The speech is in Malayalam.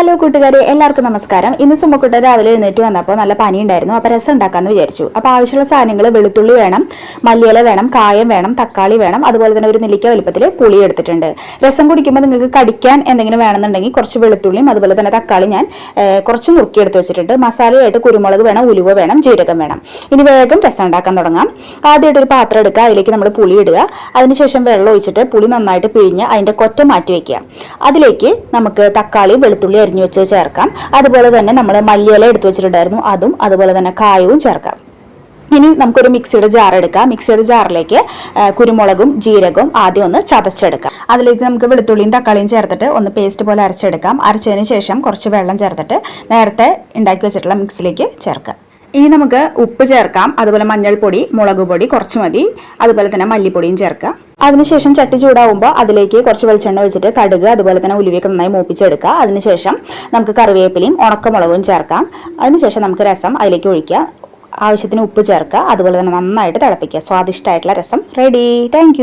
ഹലോ കൂട്ടുകാരെ എല്ലാവർക്കും നമസ്കാരം. ഇന്ന് സുമ്മക്കുട്ട രാവിലെ എഴുന്നേറ്റ് വന്നപ്പോൾ നല്ല പനി ഉണ്ടായിരുന്നു അപ്പോൾ രസം ഉണ്ടാക്കാമെന്ന് വിചാരിച്ചു. അപ്പോൾ ആവശ്യമുള്ള സാധനങ്ങൾ വെളുത്തുള്ളി വേണം മല്ലിയില വേണം കായം വേണം തക്കാളി വേണം അതുപോലെ തന്നെ ഒരു നെല്ലിക്ക വലുപ്പത്തിൽ പുളി എടുത്തിട്ടുണ്ട്. രസം കുടിക്കുമ്പോൾ നിങ്ങൾക്ക് കടിക്കാൻ എന്തെങ്കിലും വേണമെന്നുണ്ടെങ്കിൽ കുറച്ച് വെളുത്തുള്ളിയും അതുപോലെ തന്നെ തക്കാളി ഞാൻ കുറച്ച് നുറുക്കി എടുത്ത് വെച്ചിട്ടുണ്ട്. മസാലയായിട്ട് കുരുമുളക് വേണം ഉലുവ വേണം ജീരകം വേണം. ഇനി വേഗം രസം ഉണ്ടാക്കാൻ തുടങ്ങാം. ആദ്യമായിട്ട് ഒരു പാത്രം എടുക്കുക. അതിലേക്ക് നമ്മൾ പുളി ഇടുക. അതിനുശേഷം വെള്ളം ഒഴിച്ചിട്ട് പുളി നന്നായിട്ട് പിഴിഞ്ഞ് അതിന്റെ കൊറ്റ മാറ്റി വയ്ക്കുക അതിലേക്ക് നമുക്ക് തക്കാളി വെളുത്തുള്ളി അരിഞ്ഞു വെച്ച് ചേർക്കാം. അതുപോലെ തന്നെ നമ്മൾ മല്ലിയില എടുത്തു വെച്ചിട്ടുണ്ടായിരുന്നു. അതും അതുപോലെ തന്നെ കായവും ചേർക്കാം. ഇനി നമുക്കൊരു മിക്സിയുടെ ജാർ എടുക്കാം. മിക്സിയുടെ ജാറിലേക്ക് കുരുമുളകും ജീരകവും ആദ്യം ഒന്ന് ചതച്ചെടുക്കാം. അതിലേക്ക് നമുക്ക് വെളുത്തുള്ളിയും തക്കാളിയും ചേർത്തിട്ട് ഒന്ന് പേസ്റ്റ് പോലെ അരച്ചെടുക്കാം. അരച്ചതിന് ശേഷം കുറച്ച് വെള്ളം ചേർത്തിട്ട് നേരത്തെ ഉണ്ടാക്കി വെച്ചിട്ടുള്ള മിക്സിലേക്ക് ചേർക്കാം ഇനി നമുക്ക് ഉപ്പ് ചേർക്കാം. അതുപോലെ മഞ്ഞൾപ്പൊടി മുളക് പൊടി കുറച്ച് മതി. അതുപോലെ തന്നെ മല്ലിപ്പൊടിയും ചേർക്കാം. അതിനുശേഷം ചട്ടി ചൂടാവുമ്പോൾ അതിലേക്ക് കുറച്ച് വെളിച്ചെണ്ണ ഒഴിച്ചിട്ട് കടുക് അതുപോലെ തന്നെ ഉലുവയൊക്കെ നന്നായി മൂപ്പിച്ചെടുക്കുക. അതിനുശേഷം നമുക്ക് കറിവേപ്പിലയും ഉണക്കമുളകും ചേർക്കാം. അതിനുശേഷം നമുക്ക് രസം അതിലേക്ക് ഒഴിക്കുക. ആവശ്യത്തിന് ഉപ്പ് ചേർക്കുക. അതുപോലെ തന്നെ നന്നായിട്ട് തിളപ്പിക്കുക. സ്വാദിഷ്ടമായിട്ടുള്ള രസം. Ready thank